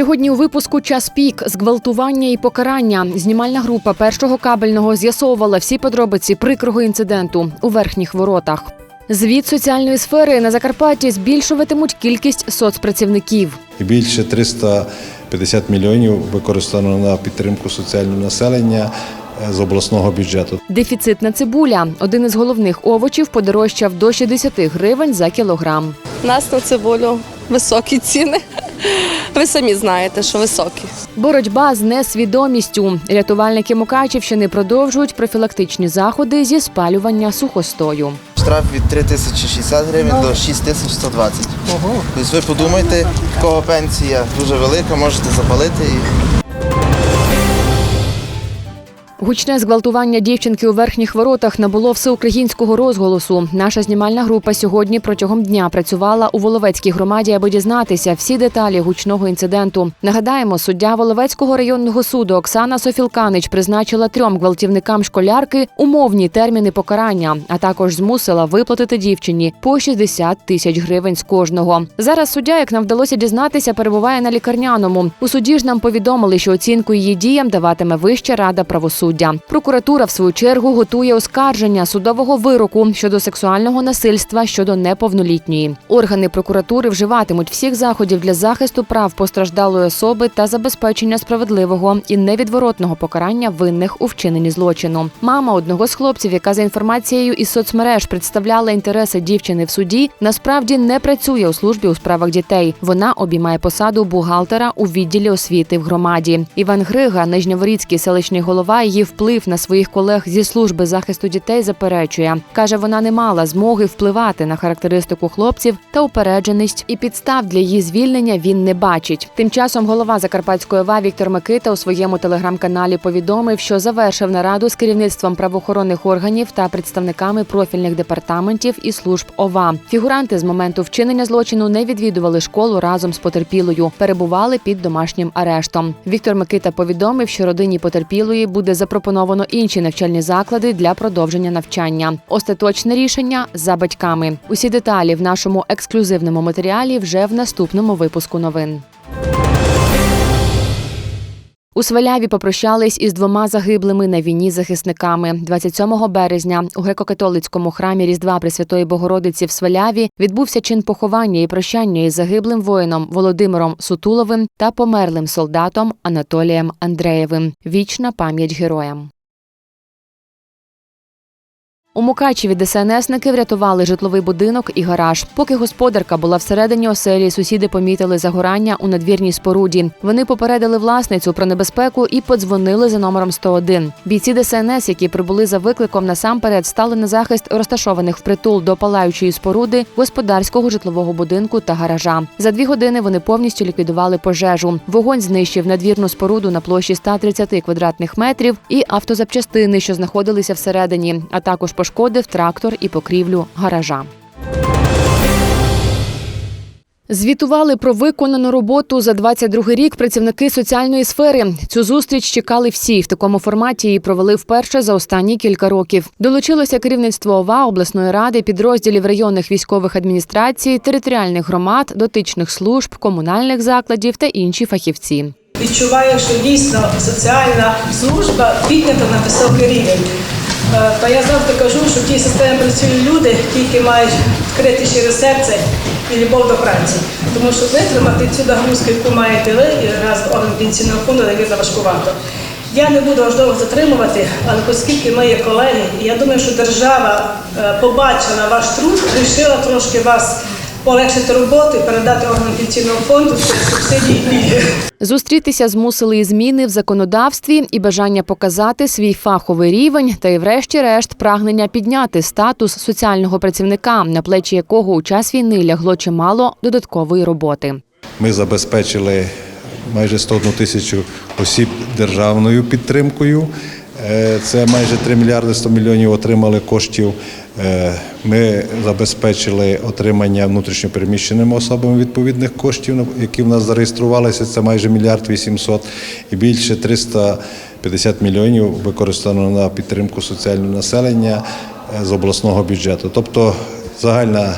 Сьогодні у випуску час пік, зґвалтування і покарання. Знімальна група першого кабельного з'ясовувала всі подробиці прикрого інциденту у верхніх воротах. Звіт соціальної сфери на Закарпатті збільшуватимуть кількість соцпрацівників. більше 350 мільйонів використано на підтримку соціального населення з обласного бюджету. Дефіцитна цибуля один із головних овочів подорожчав до 60 гривень за кілограм. У нас на цибулю високі ціни. Ви самі знаєте, що високі. Боротьба з несвідомістю. Рятувальники Мукачівщини продовжують профілактичні заходи зі спалювання сухостою. Штраф від 3060 гривень до 6120. Тобто ви подумайте, в кого пенсія дуже велика, можете запалити і Гучне зґвалтування дівчинки у верхніх воротах набуло всеукраїнського розголосу. Наша знімальна група сьогодні протягом дня працювала у Воловецькій громаді, аби дізнатися всі деталі гучного інциденту. Нагадаємо, суддя Воловецького районного суду Оксана Софілканич призначила трьом гвалтівникам школярки умовні терміни покарання, а також змусила виплатити дівчині по 60 тисяч гривень з кожного. Зараз суддя, як нам вдалося дізнатися, перебуває на лікарняному. У суді ж нам повідомили, що оцінку її діям даватиме Вища рада правосуддя. Прокуратура, в свою чергу, готує оскарження судового вироку щодо сексуального насильства щодо неповнолітньої. Органи прокуратури вживатимуть всіх заходів для захисту прав постраждалої особи та забезпечення справедливого і невідворотного покарання винних у вчиненні злочину. Мама одного з хлопців, яка за інформацією із соцмереж представляла інтереси дівчини в суді, насправді не працює у службі у справах дітей. Вона обіймає посаду бухгалтера у відділі освіти в громаді. Іван Грига, Нижньоворіцький селищний голова, її вплив на своїх колег зі служби захисту дітей заперечує. каже, вона не мала змоги впливати на характеристику хлопців та упередженість, і підстав для її звільнення він не бачить. Тим часом голова Закарпатської ОВА Віктор Микита у своєму телеграм-каналі повідомив, що завершив нараду з керівництвом правоохоронних органів та представниками профільних департаментів і служб ОВА. Фігуранти з моменту вчинення злочину не відвідували школу разом з потерпілою, перебували під домашнім арештом. Віктор Микита повідомив, що родині потерпілої буде запропоновано інші навчальні заклади для продовження навчання. Остаточне рішення за батьками. Усі деталі в нашому ексклюзивному матеріалі вже в наступному випуску новин. У Сваляві попрощались із двома загиблими на війні захисниками. 27 березня у греко-католицькому храмі Різдва Пресвятої Богородиці в Сваляві відбувся чин поховання і прощання із загиблим воїном Володимиром Сутуловим та померлим солдатом Анатолієм Андреєвим. Вічна пам'ять героям. У Мукачеві ДСНСники врятували житловий будинок і гараж. Поки господарка була всередині оселі, сусіди помітили загорання у надвірній споруді. Вони попередили власницю про небезпеку і подзвонили за номером 101. Бійці ДСНС, які прибули за викликом, насамперед стали на захист розташованих впритул до палаючої споруди господарського житлового будинку та гаража. За дві години вони повністю ліквідували пожежу. Вогонь знищив надвірну споруду на площі 130 квадратних метрів і автозапчастини, що знаходилися всередині, а також пошкодив трактор і покрівлю гаража. Звітували про виконану роботу за 22 рік працівники соціальної сфери. Цю зустріч чекали всі. В такому форматі її провели вперше за останні кілька років. Долучилося керівництво ОВА, обласної ради, підрозділів районних військових адміністрацій, територіальних громад, дотичних служб, комунальних закладів та інші фахівці. відчуваю, що дійсно соціальна служба піднята на високий рівень. Е, Та я завжди кажу, що в тій системі працюють люди, які мають відкрити щире серце і любов до праці. Тому що витримати цю нагрузку, яку маєте ви, раз орган пенсійного фонду, навірно, важкувато. Я не буду аж довго затримувати, але оскільки ми є колеги, і я думаю, що держава е, побачила ваш труд, вирішила трошки вас полегшити роботу і передати органам пенсійного фонду субсидії і пільги. Зустрітися змусили і зміни в законодавстві і бажання показати свій фаховий рівень, та й, врешті-решт, прагнення підняти статус соціального працівника, на плечі якого у час війни лягло чимало додаткової роботи. Ми забезпечили майже 101 тисячу осіб державною підтримкою. Е, Це майже 3 мільярди 100 мільйонів отримали коштів. Е, Ми забезпечили отримання внутрішньопереміщеними особами відповідних коштів, які в нас зареєструвалися. Це майже мільярд 800 і більше 350 мільйонів використано на підтримку соціального населення е, з обласного бюджету. Тобто загальна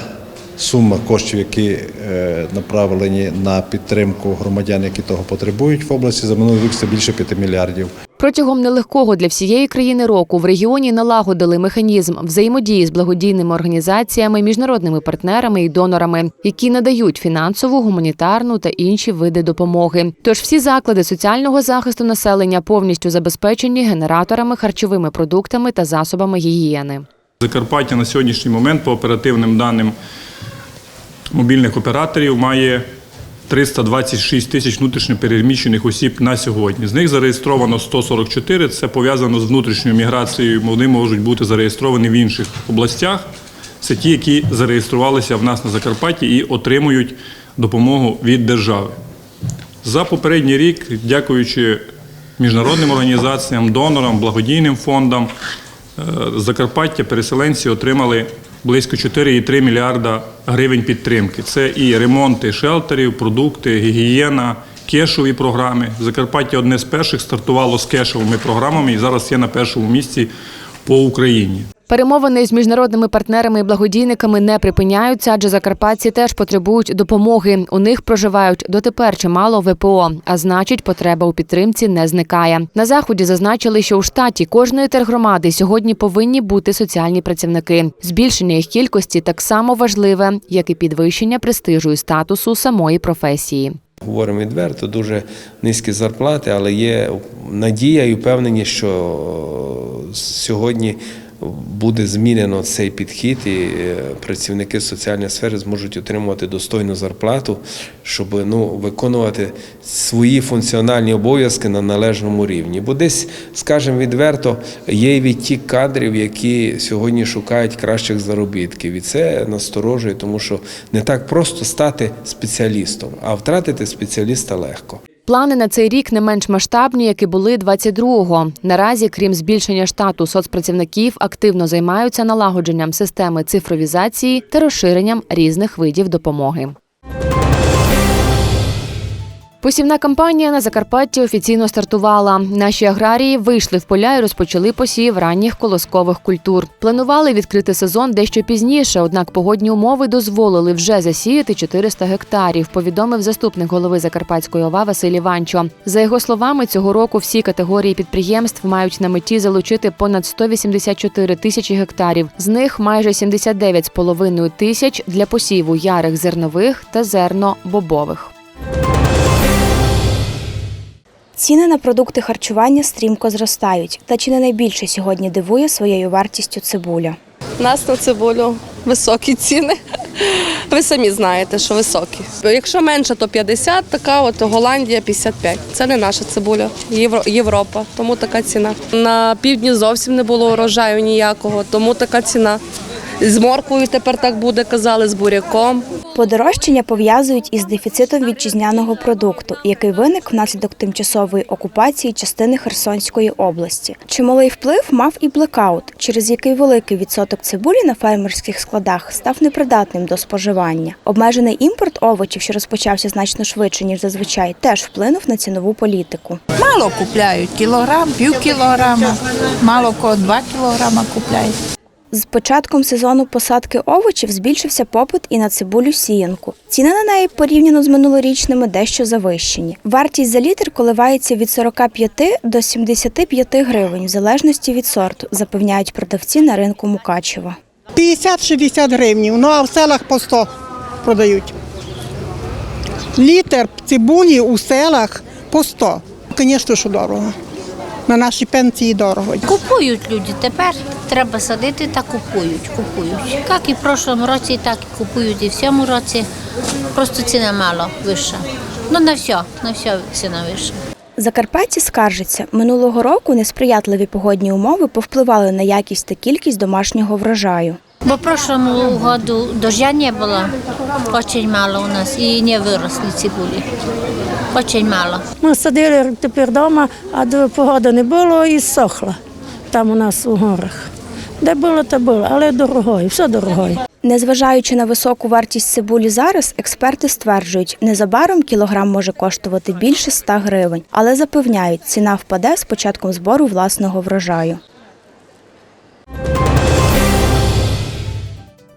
сума коштів, які е, направлені на підтримку громадян, які того потребують в області, за минулий рік це більше 5 мільярдів. Протягом нелегкого для всієї країни року в регіоні налагодили механізм взаємодії з благодійними організаціями, міжнародними партнерами і донорами, які надають фінансову, гуманітарну та інші види допомоги. Тож всі заклади соціального захисту населення повністю забезпечені генераторами, харчовими продуктами та засобами гігієни. Закарпаття на сьогоднішній момент, по оперативним даним мобільних операторів, має 326 тисяч внутрішньопереміщених осіб на сьогодні. З них зареєстровано 144. Це пов'язано з внутрішньою міграцією. Вони можуть бути зареєстровані в інших областях. Це ті, які зареєструвалися в нас на Закарпатті і отримують допомогу від держави. За попередній рік, дякуючи міжнародним організаціям, донорам, благодійним фондам, е, Закарпаття переселенці отримали близько 4,3 мільярда гривень підтримки. Це і ремонти шелтерів, продукти, гігієна, кешові програми. Закарпаття одне з перших стартувало з кешовими програмами і зараз є на першому місці по Україні. Перемовини з міжнародними партнерами і благодійниками не припиняються, адже закарпатці теж потребують допомоги. У них проживають дотепер чимало ВПО, а значить, потреба у підтримці не зникає. На заході зазначили, що у штаті кожної тергромади сьогодні повинні бути соціальні працівники. Збільшення їх кількості так само важливе, як і підвищення престижу і статусу самої професії. Говоримо відверто, дуже низькі зарплати, але є надія і впевнені, що сьогодні буде змінено цей підхід, і е, працівники соціальної сфери зможуть отримувати достойну зарплату, щоб ну, виконувати свої функціональні обов'язки на належному рівні. Бо десь, скажімо відверто, є відтік кадрів, які сьогодні шукають кращих заробітків. І це насторожує, тому що не так просто стати спеціалістом, а втратити спеціаліста легко. Плани на цей рік не менш масштабні, як і були 22-го. Наразі, крім збільшення штату соцпрацівників, активно займаються налагодженням системи цифровізації та розширенням різних видів допомоги. Посівна кампанія на Закарпатті офіційно стартувала. Наші аграрії вийшли в поля і розпочали посів ранніх колоскових культур. Планували відкрити сезон дещо пізніше, однак погодні умови дозволили вже засіяти 400 гектарів. Повідомив заступник голови Закарпатської ОВА Василь Іванчо. За його словами, цього року всі категорії підприємств мають на меті залучити понад 184 тисячі гектарів. З них майже 79,5 тисяч для посіву ярих зернових та зерно-бобових. Ціни на продукти харчування стрімко зростають, та чи не найбільше сьогодні дивує своєю вартістю цибуля. У нас на цибулю високі ціни. Ви самі знаєте, що високі. Якщо менше, то 50, така от Голландія 55. Це не наша цибуля, Євро, Європа, тому така ціна. На півдні зовсім не було урожаю ніякого, тому така ціна. З морквою тепер так буде, казали, з буряком. Подорожчання пов'язують із дефіцитом вітчизняного продукту, який виник внаслідок тимчасової окупації частини Херсонської області. Чималий вплив мав і блекаут, через який великий відсоток цибулі на фермерських складах став непридатним до споживання. Обмежений імпорт овочів, що розпочався значно швидше ніж зазвичай, теж вплинув на цінову політику. Мало купляють, кілограм, пів кілограма, мало кого два кілограма купляють. З початком сезону посадки овочів збільшився попит і на цибулю сіянку. Ціни на неї порівняно з минулорічними дещо завищені. Вартість за літр коливається від 45 до 75 гривень в залежності від сорту, запевняють продавці на ринку Мукачева. 50-60 гривень, ну а в селах по 100 продають. Літр цибулі у селах по 100. Звісно, що дорого. На наші пенсії дорого. Купують люди тепер. Треба садити та купують. Купують. Як і в прошлому році, так і купують і в цьому році. Просто ціна мало вища. Ну на все, на все ціна вища. Закарпатці скаржаться, минулого року несприятливі погодні умови повпливали на якість та кількість домашнього врожаю. Бо в прошлому году дождя не було, очень мало у нас і не виросли цибулі. Очень мало. Ми садили тепер вдома, а до погоди не було і сохла там у нас у горах. Де було, то було, але дорогою, все дорогою. Незважаючи на високу вартість цибулі зараз, експерти стверджують, незабаром кілограм може коштувати більше 100 гривень, але запевняють, ціна впаде з початком збору власного врожаю.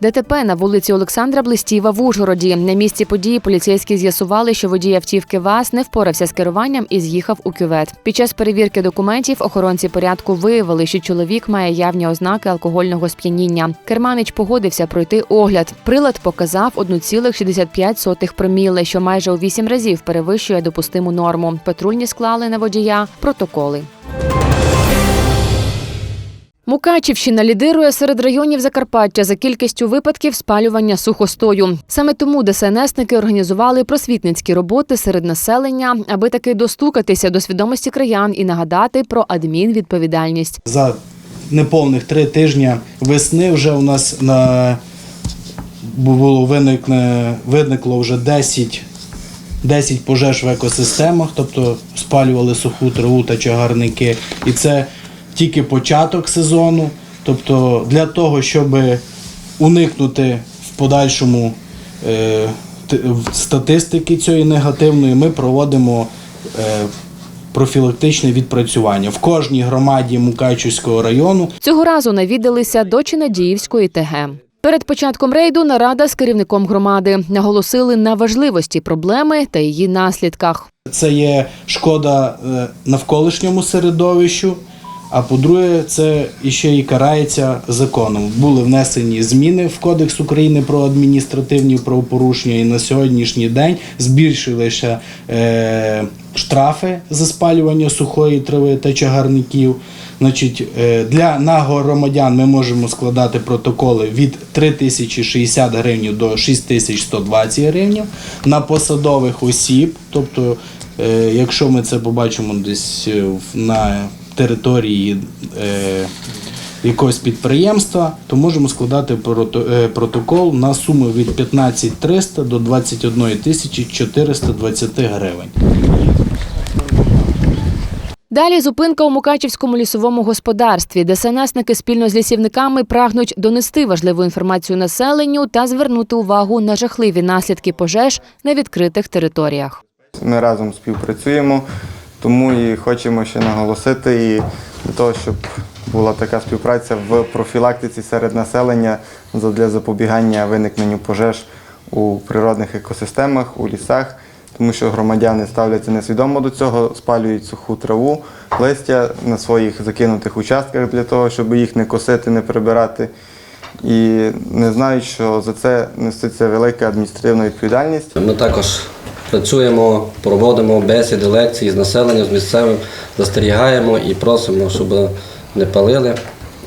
ДТП на вулиці Олександра Блистіва в Ужгороді. На місці події поліцейські з'ясували, що водій автівки ВАЗ не впорався з керуванням і з'їхав у кювет. Під час перевірки документів охоронці порядку виявили, що чоловік має явні ознаки алкогольного сп'яніння. Керманич погодився пройти огляд. Прилад показав 1,65 проміли, що майже у 8 разів перевищує допустиму норму. Патрульні склали на водія протоколи. Мукачівщина лідирує серед районів Закарпаття за кількістю випадків спалювання сухостою. Саме тому ДСНСники організували просвітницькі роботи серед населення, аби таки достукатися до свідомості краян і нагадати про адмінвідповідальність. За неповних три тижні весни вже у нас на було виникне, виникло вже 10, 10 пожеж в екосистемах, тобто спалювали суху траву та чагарники. І це тільки початок сезону. Тобто для того, щоб уникнути в подальшому е, статистики цієї негативної, ми проводимо е, профілактичне відпрацювання в кожній громаді Мукачівського району. Цього разу навідалися до Чинадіївської ТГ. Перед початком рейду нарада з керівником громади наголосили на важливості проблеми та її наслідках. Це є шкода е, навколишньому середовищу. А по-друге, це іще і карається законом. Були внесені зміни в Кодекс України про адміністративні правопорушення, і на сьогоднішній день збільшилися е, штрафи за спалювання сухої трави та чагарників. Значить, е, для на громадян ми можемо складати протоколи від 3060 гривень до 6120 гривень. На посадових осіб, тобто, е, якщо ми це побачимо десь е, на території е, якогось підприємства, то можемо складати прото- е, протокол на суму від 15 300 до 21 тисячі 420 гривень. Далі зупинка у Мукачівському лісовому господарстві, де СНСники спільно з лісівниками прагнуть донести важливу інформацію населенню та звернути увагу на жахливі наслідки пожеж на відкритих територіях. Ми разом співпрацюємо, тому і хочемо ще наголосити і для того, щоб була така співпраця в профілактиці серед населення для запобігання виникненню пожеж у природних екосистемах, у лісах, тому що громадяни ставляться несвідомо до цього, спалюють суху траву, листя на своїх закинутих участках для того, щоб їх не косити, не прибирати. І не знають, що за це несеться велика адміністративна відповідальність. Ми також працюємо, проводимо бесіди, лекції з населенням, з місцевим, застерігаємо і просимо, щоб не палили.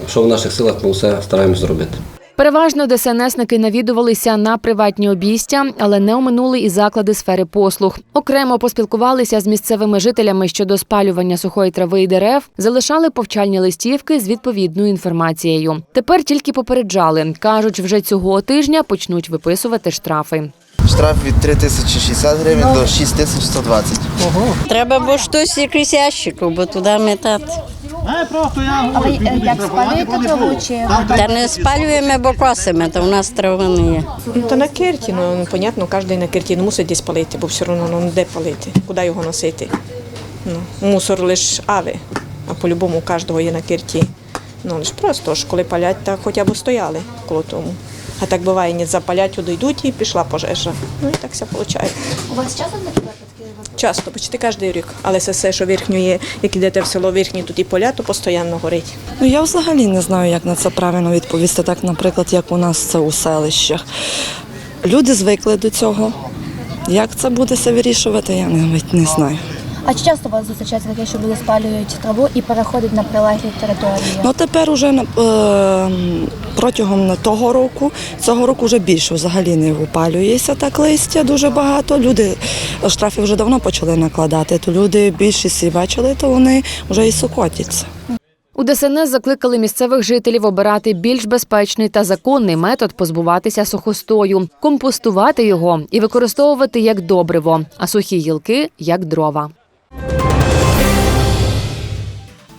Що в наших силах, ми все стараємось зробити. Переважно ДСНСники навідувалися на приватні обійстя, але не оминули і заклади сфери послуг. Окремо поспілкувалися з місцевими жителями щодо спалювання сухої трави і дерев, залишали повчальні листівки з відповідною інформацією. Тепер тільки попереджали. кажуть, вже цього тижня почнуть виписувати штрафи. Штраф від 3060 гривень до 6120. Треба бо щось якийсь ящику, бо туди метати. А е, як спалюєте траву чи Та не спалюємо, бо косимо, то в нас трави не є. Ну, то на кирті, ну, ну понятно, кожен на кирті ну, мусить десь палити, бо все одно ну, де палити, куди його носити. Ну, мусор лише ави, а по-любому у кожного є на кирті. Ну, лише просто ж, коли палять, так хоча б стояли коло тому. А так буває, ні запалять, одійдуть і пішла пожежа. Ну і так все виходить. у вас часто такі випадки? Часто, почти кожен рік. Але це все, що верхню є, як ідете в село верхнє, тут і поля, то постійно горить. Ну я взагалі не знаю, як на це правильно відповісти, так, наприклад, як у нас це у селищах. Люди звикли до цього. Як це буде все вирішувати, я навіть не знаю. А чи часто у вас зустрічається таке, що люди спалюють траву і переходять на прилеглі території? Ну тепер уже е, протягом того року, цього року вже більше взагалі не випалюється так листя дуже багато. Люди штрафи вже давно почали накладати, то люди більшість і бачили, то вони вже і сокотяться. У ДСНС закликали місцевих жителів обирати більш безпечний та законний метод позбуватися сухостою, компостувати його і використовувати як добриво, а сухі гілки як дрова.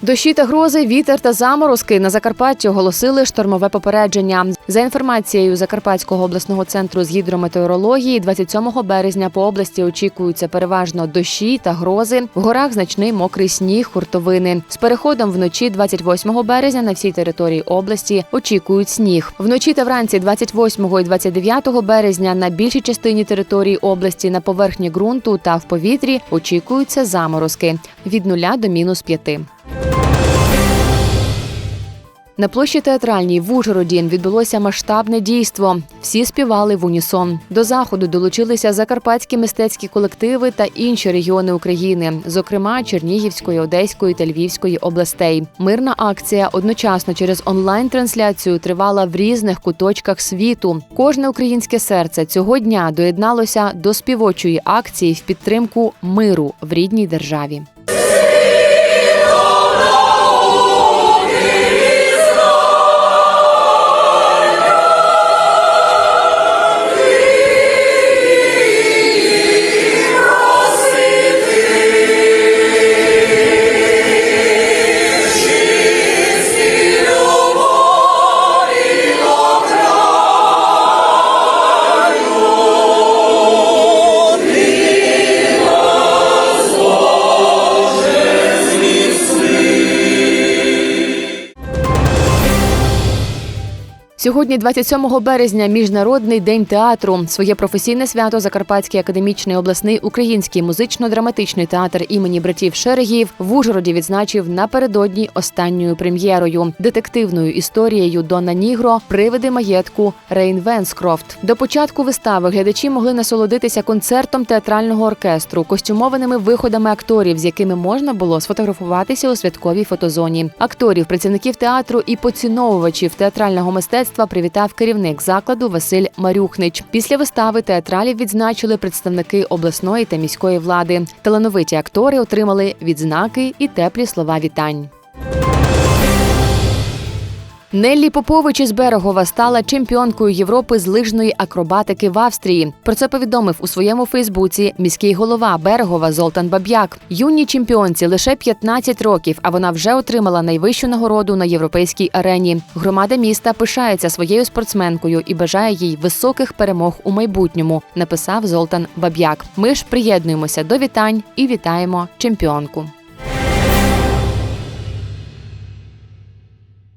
Дощі та грози, вітер та заморозки на Закарпатті оголосили штормове попередження. За інформацією Закарпатського обласного центру з гідрометеорології, 27 березня по області очікуються переважно дощі та грози. В горах значний мокрий сніг, хуртовини. З переходом вночі 28 березня на всій території області очікують сніг. Вночі та вранці 28 і 29 березня на більшій частині території області на поверхні ґрунту та в повітрі очікуються заморозки від 0 до мінус 5. На площі театральній в Ужгороді відбулося масштабне дійство. Всі співали в унісон. До заходу долучилися закарпатські мистецькі колективи та інші регіони України, зокрема Чернігівської, Одеської та Львівської областей. Мирна акція одночасно через онлайн-трансляцію тривала в різних куточках світу. Кожне українське серце цього дня доєдналося до співочої акції в підтримку миру в рідній державі. Сьогодні, 27 березня, міжнародний день театру. Своє професійне свято Закарпатський академічний обласний український музично-драматичний театр імені братів Шерегів в Ужгороді відзначив напередодні останньою прем'єрою детективною історією Дона Нігро Привиди маєтку Рейн Венскрофт. До початку вистави глядачі могли насолодитися концертом театрального оркестру, костюмованими виходами акторів, з якими можна було сфотографуватися у святковій фотозоні. Акторів, працівників театру і поціновувачів театрального мистецтва привітав керівник закладу Василь Марюхнич. Після вистави театралів відзначили представники обласної та міської влади. Талановиті актори отримали відзнаки і теплі слова вітань. Неллі Попович із Берегова стала чемпіонкою Європи з лижної акробатики в Австрії. Про це повідомив у своєму Фейсбуці міський голова Берегова Золтан Баб'як. Юній чемпіонці лише 15 років, а вона вже отримала найвищу нагороду на європейській арені. Громада міста пишається своєю спортсменкою і бажає їй високих перемог у майбутньому. Написав Золтан Баб'як. Ми ж приєднуємося до вітань і вітаємо чемпіонку.